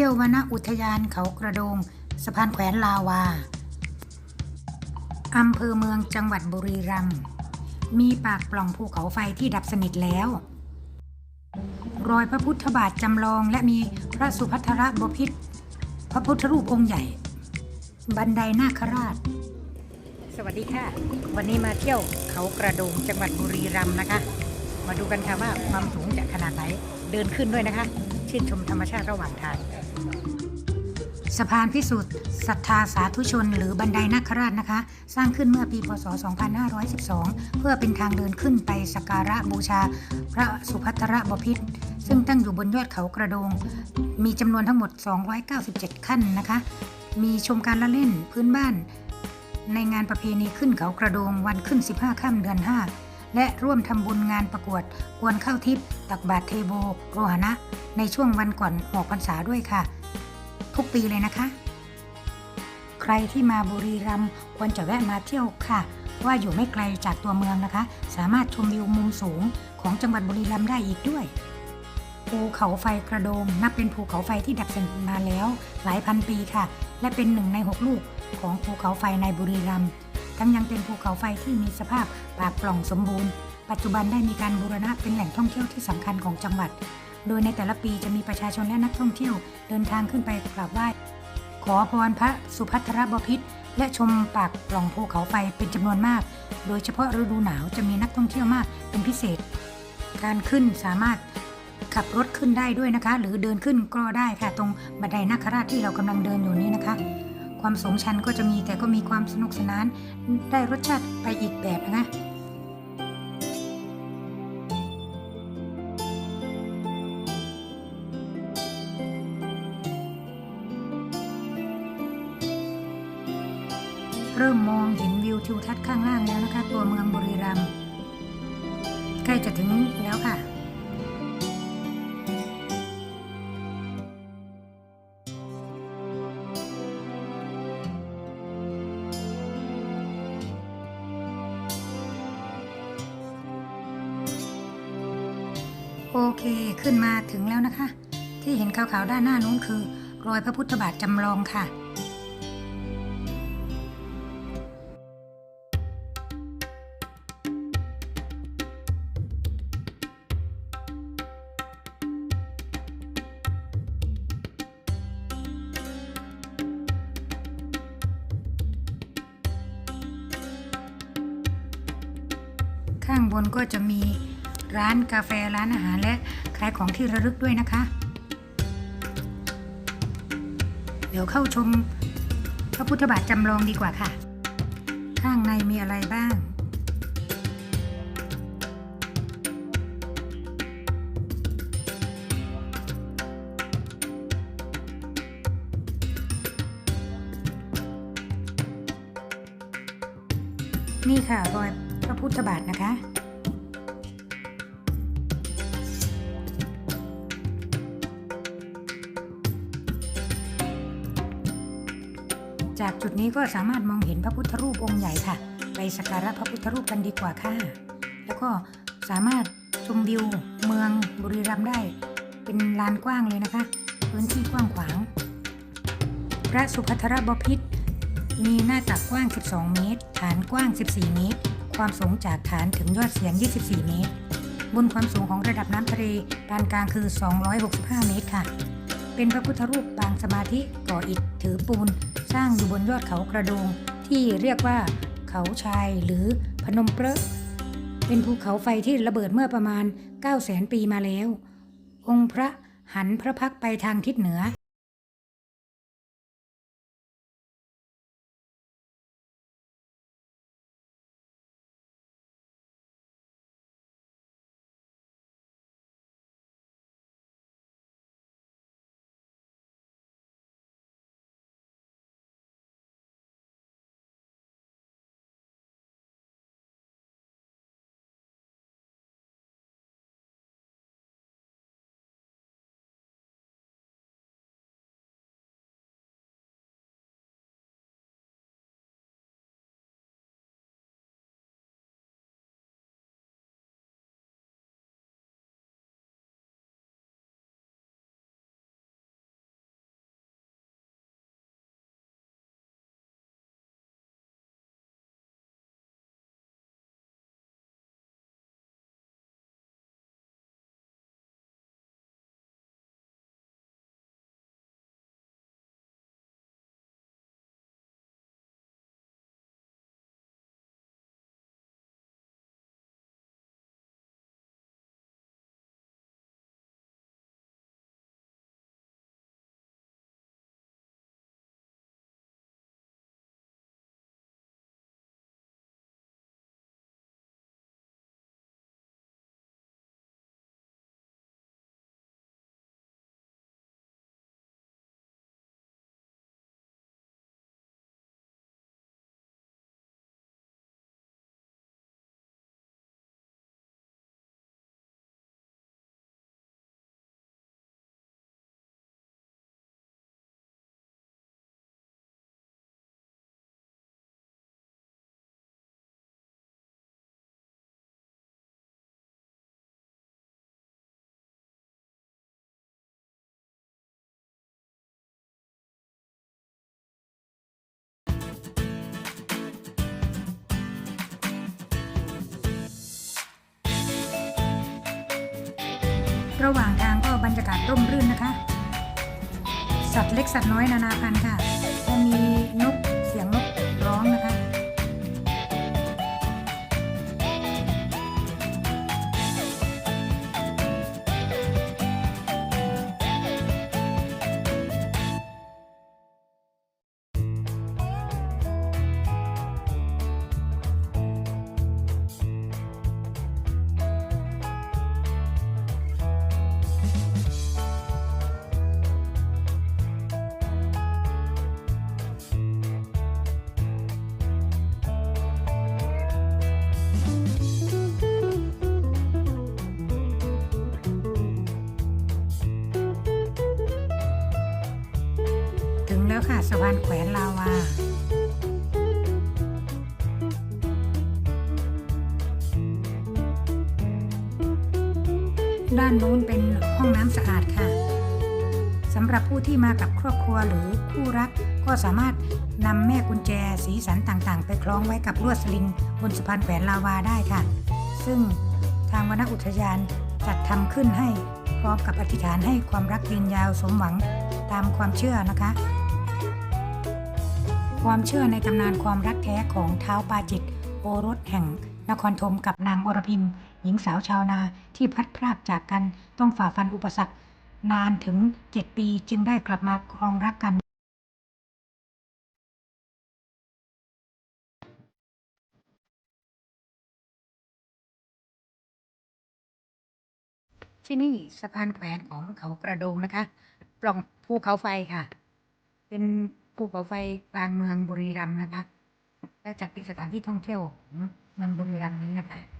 ที่ยววนอุทยานเขากระโดง สะพานแขวนลาวาอำเภอเมืองจังหวัดบุรีรัมย์มีปากปล่องภูเขาไฟที่ดับสนิทแล้ว รอยพระพุทธบาทจำลองและมีพระสุพัทระบพิตรพระพุทธรูปองค์ใหญ่ บันไดนาคราช สวัสดีค่ะ วันนี้มาเที่ยวเขากระโดงจังหวัดบุรีรัมย์นะคะ มาดูกันค่ะว่าความสูงจะขนาดไหน เดินขึ้นด้วยนะคะ ชื่นชมธรรมชาติระหว่างทาง สะพานพิสุทธิ์ศรัทธาสาธุชน หรือบันไดนาคราชนะคะ สร้างขึ้นเมื่อปีพศ 2512 เพื่อเป็นทางเดินขึ้นไปสักการะบูชา พระสุภัทรบพิตรซึ่งตั้งอยู่บนยอดเขากระโดง มีจำนวนทั้งหมด 297 ขั้นนะคะ มีชมการละเล่นพื้นบ้าน ในงานประเพณีขึ้นเขากระโดงวันขึ้น 15 ค่ำเดือน 5 และร่วมทำบุญงานประกวดกวนข้าวทิพย์ตักบาตรเทโบโรหณะ ในช่วงวันก่อนออกพรรษาด้วยค่ะ ทุกปีเลยนะคะ ใครที่มาบุรีรัมย์ควรจะแวะมาเที่ยวค่ะ ว่าอยู่ไม่ไกลจากตัวเมืองนะคะ สามารถชมวิวมุมสูงของจังหวัดบุรีรัมย์ได้อีกด้วย ภูเขาไฟกระโดง นับเป็นภูเขาไฟที่ดับสนิทมาแล้ว หลายพันปีค่ะ และเป็นหนึ่งในหกลูกของภูเขาไฟในบุรีรัมย์ทั้งยังเป็นภูเขาไฟที่มีสภาพปากปล่องสมบูรณ์ ปัจจุบันได้มีการบูรณะเป็นแหล่งท่องเที่ยวที่สำคัญของจังหวัด โดยในแต่ละปีจะมีประชาชนและนักท่องเที่ยว เดินทางขึ้นไปกราบไหว้ ขอพรพระสุพัทรบพิตรและชมปากปล่องภูเขาไฟเป็นจำนวนมาก โดยเฉพาะฤดูหนาวจะมีนักท่องเที่ยวมากเป็นพิเศษ การขึ้นสามารถขับรถขึ้นได้ด้วยนะคะ หรือเดินขึ้นก็ได้ค่ะ ตรงบันไดนาคราชที่เรากำลังเดินอยู่นี้นะคะ ความสูงชันก็จะมีแต่ก็มีความสนุกสนาน ได้รสชาติไปอีกแบบนะคะ ริ่มมองเห็นวิวทิวทัศน์ข้างล่างแล้วนะคะ ตัวเมืองบุรีรัมย์ใกล้จะถึงแล้วค่ะโอเค ขึ้นมาถึงแล้วนะคะ ที่เห็นขาวๆด้านหน้านู้นคือ รอยพระพุทธบาทจำลองค่ะางบนก็จะมีร้านกาแฟร้านอาหารและขายของที่ระลึกด้วยนะคะ เดี๋ยวเข้าชมพระพุทธบาทจำลองดีกว่าค่ะ ข้างในมีอะไรบ้าง นี่ค่ะรอย พระพุทธบาทนะคะ จากจุดนี้ก็สามารถมองเห็นพระพุทธรูปองค์ใหญ่ค่ะ ไปสักการะพระพุทธรูปกันดีกว่าค่ะ แล้วก็สามารถชมวิวเมืองบุรีรัมย์ได้ เป็นลานกว้างเลยนะคะ พื้นที่กว้างขวาง พระสุภัทรบพิตรมีหน้าตักกว้าง 12 เมตร ฐานกว้าง 14 เมตร ความสูงจากฐานถึงยอดเสียง 24 เมตร บนความสูงของระดับน้ำทะเลปานกลางคือ 265 เมตรค่ะ เป็นพระพุทธรูปปางสมาธิก่ออิฐถือปูน สร้างอยู่บนยอดเขากระโดง ที่เรียกว่าเขาชายหรือพนมเปรอะเป็นภูเขาไฟที่ระเบิดเมื่อประมาณ 9 0 0 0 0 ปีมาแล้ว องค์พระหันพระพักไปทางทิศเหนือ ระหว่างทางก็บรรยากาศร่มรื่นนะคะ สัตว์เล็กสัตว์น้อยนานาพันธุ์ค่ะจะมีนก ถึงแล้วค่ะสะพานแขวนลาวาด้านนู้นเป็นห้องน้ำสะอาดค่ะสำหรับผู้ที่มากับครอบครัวหรือคู่รัก ก็สามารถนำแม่กุญแจสีสันต่างๆ ไปคล้องไว้กับลวดสลิงบนสะพานแขวนลาวาได้ค่ะ ซึ่งทางวนอุทยานจัดทำขึ้นให้พร้อมกับอธิษฐานให้ความรักยืนยาวสมหวังตามความเชื่อนะคะ ความเชื่อในตำนานความรักแท้ของเท้าปาจิต โอรสแห่ง นครธมกับนางอรพิมหญิงสาวชาวนาที่พัดพรากจากกันต้องฝ่าฟันอุปสรรคนานถึง7ปีจึงได้กลับมาครองรักกัน ที่นี่สะพานแขวนของเขากระโดงนะคะ ปล่องภูเขาไฟค่ะ เป็น ภูเขาไฟกลางเมืองบุรีรัมย์นะคะและจัดเป็นสถานที่ท่องเที่ยวของเมืองบุรีรัมย์นี้นะคะ